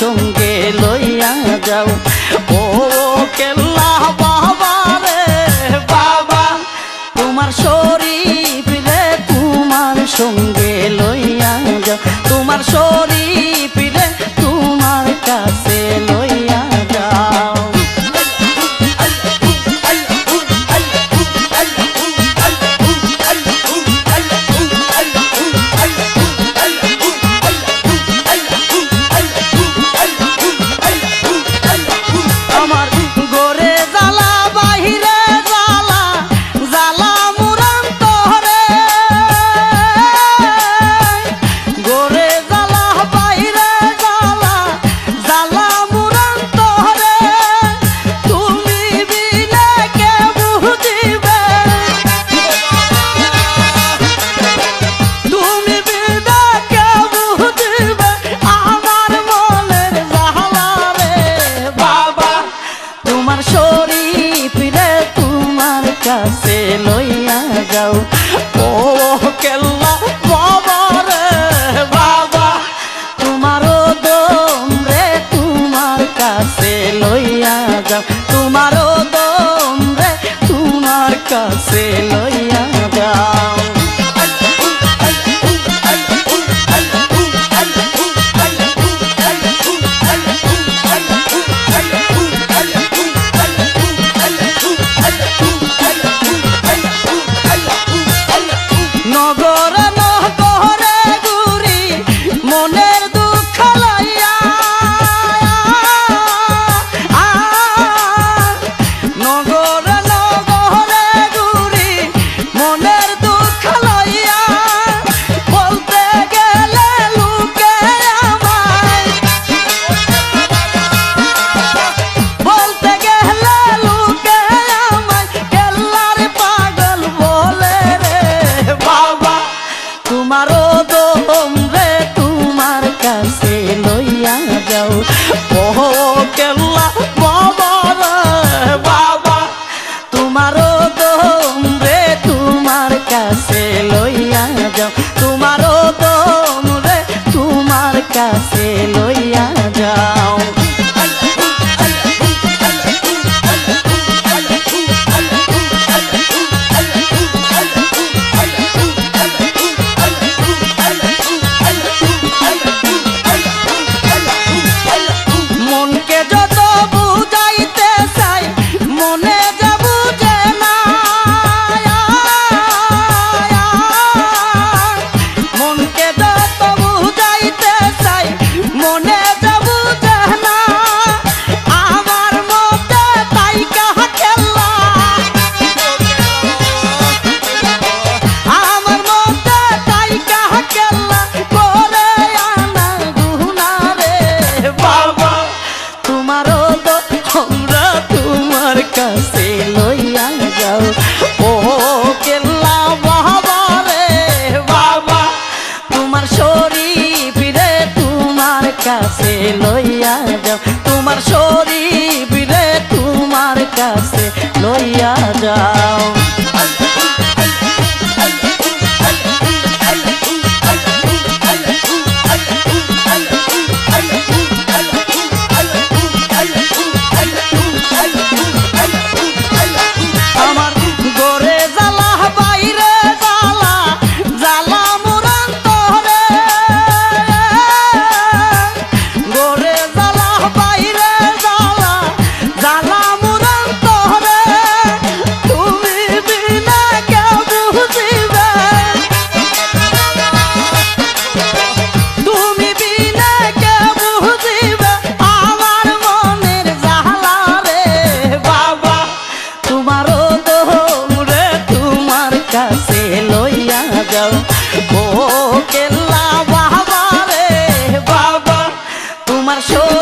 সঙ্গে লইয়া যাও। ও কেল্লা বাবা রে, বাবা, তোমার শরীফ রে, তোমার সঙ্গে লইয়া যাও। তোমার শরীর কাছে লইয়া যাও। দাও ও কেল্লা বাবা রে বাবা তোমারও দম রে তোমার কাছে লইয়া যাও। তোমরা তোমার কাছে লইয়া যাও। ও কেল্লা বাবা রে বাবা, তোমার শরীফ রে তোমার কাছে লইয়া যাও। তোমার শরীফ রে তোমার কাছে লইয়া যাও। ましょう。